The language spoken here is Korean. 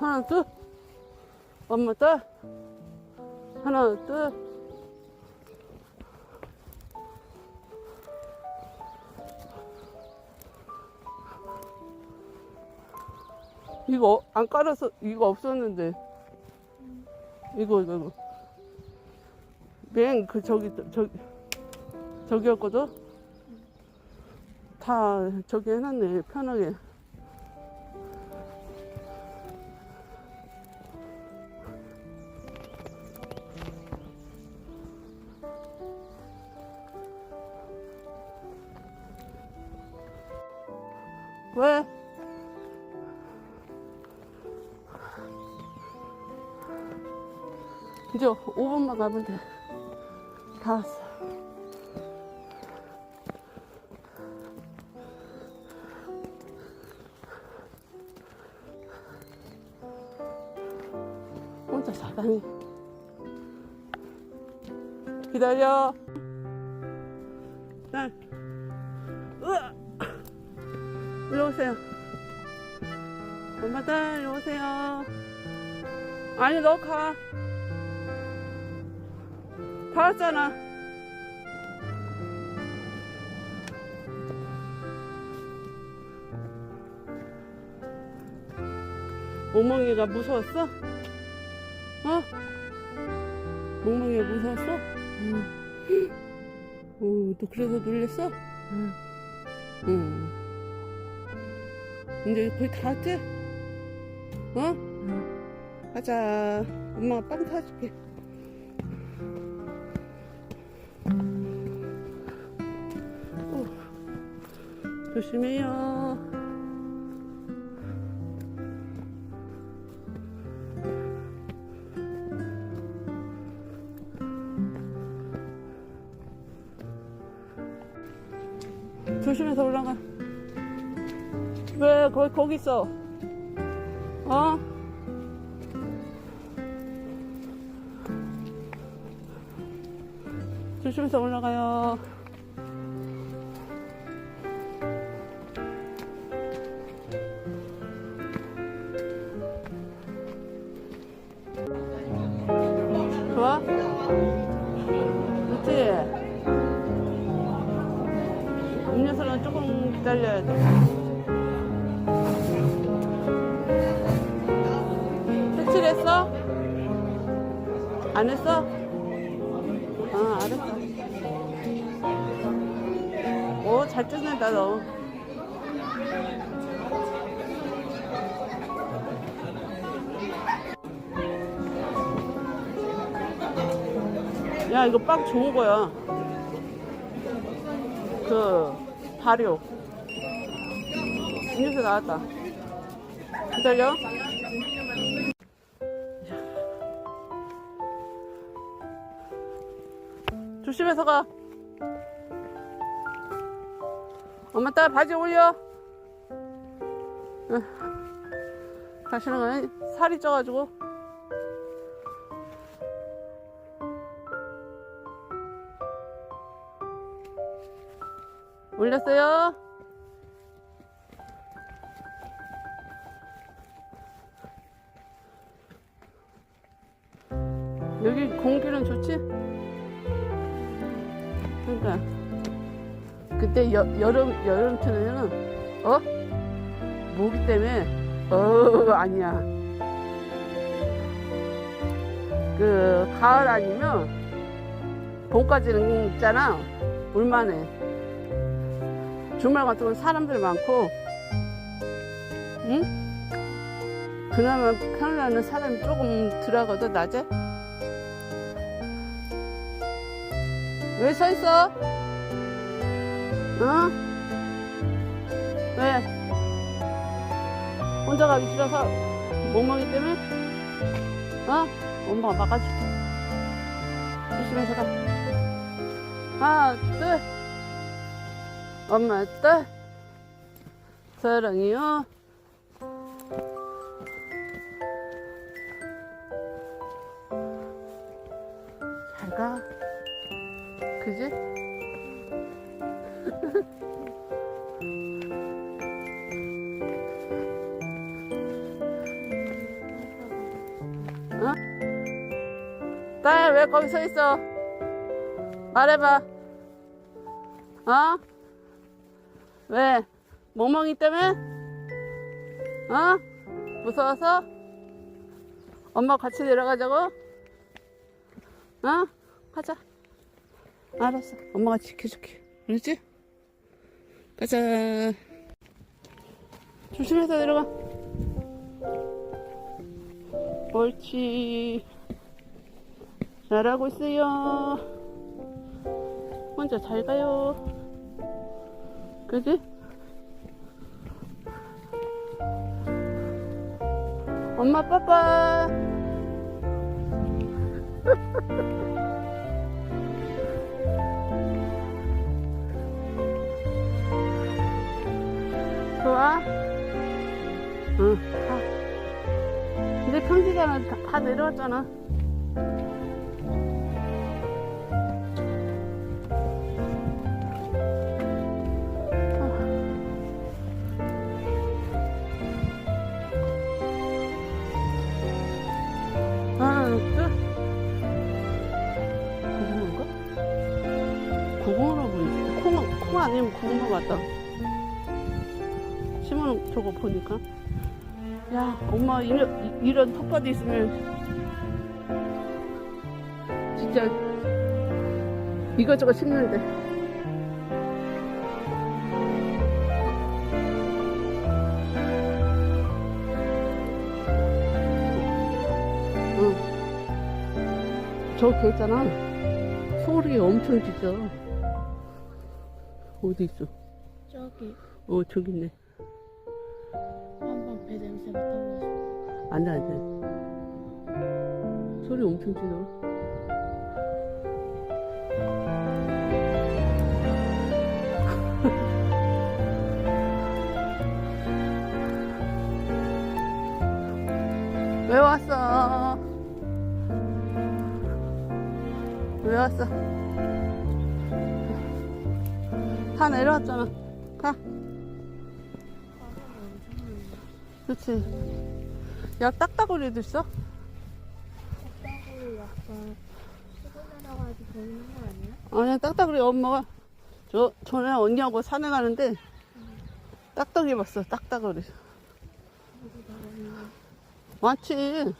하나 둘. 엄마 둘. 하나 둘 이거 안 깔아서 이거 없었는데. 이거 이거 이거. 맨그 저기 저기 저기였거든? 다 저기 해놨네 편하게. 왜? 이제 5분만 가면 돼. 다 왔어. 혼자 자다니. 기다려. 난, 으아! 일로 오세요. 엄마들, 일로 오세요. 아니, 너 가. 다 왔잖아. 멍멍이가 무서웠어? 어? 멍멍이가 무서웠어? 응. 오, 너 그래서 놀랬어? 응. 응. 이제 거의 다 왔지? 어? 가자. 엄마가 빵 사줄게. 조심해요. 조심해서 올라가. 왜 거기 거기 있어? 어? 조심해서 올라가요. 기다려야 돼. 색칠했어? 안 했어? 아, 알았어. 오, 잘 뜯는다, 너. 야, 이거 빵 좋은 거야. 그, 발효. 음료수 나왔다. 기다려. 조심해서 가. 엄마 딸 바지 올려. 응. 다시는 살이 쪄가지고. 올렸어요? 여기 공기는 좋지? 그러니까 그때 여, 여름 여름철에는 어? 모기 때문에 어 아니야. 그 가을 아니면 봄까지는 있잖아. 올만해. 주말 같은 건 사람들 많고 응? 그나마 평일에는 사람이 조금 들어가거든 낮에 왜 서 있어? 어? 왜? 혼자 가기 싫어서 멍멍이 때문에? 어? 엄마가 막아줄게. 조심해서 가. 하나, 둘. 엄마, 딸. 사랑해요. 그지? 어? 딸, 왜 거기 서 있어? 말해봐. 어? 왜? 멍멍이 때문에? 어? 무서워서? 엄마 같이 내려가자고? 어? 가자. 알았어. 엄마가 지켜줄게. 그렇지? 가자. 조심해서 내려가. 옳지. 잘하고 있어요. 혼자 잘 가요. 그지? 엄마 빠빠. 좋아? 응, 가. 근데 평지가는 다, 다 내려왔잖아. 둘. 구멍인가? 구멍으로 보이지. 콩, 콩 아니면 구멍 같다. 심은 저거 보니까. 야, 엄마 이런, 이런 텃밭 있으면 진짜 이것저것 심는데. 응. 저개 있잖아. 소리 엄청 지져. 어디 있어? 저기 어, 저기 있네. 한번 배 냄새 맡아보고 안 돼, 안 돼. 소리 엄청 지져. 왜 왔어? 왜 왔어? 다 내려왔잖아. 가. 그치. 야, 딱따구리도 있어? 딱딱이 약간 내려가지고 보이는 거 아니야? 아니야, 딱따구리 엄마가 저, 전에 언니하고 산에 가는데 딱따구리 봤어, 딱따구리. 많지.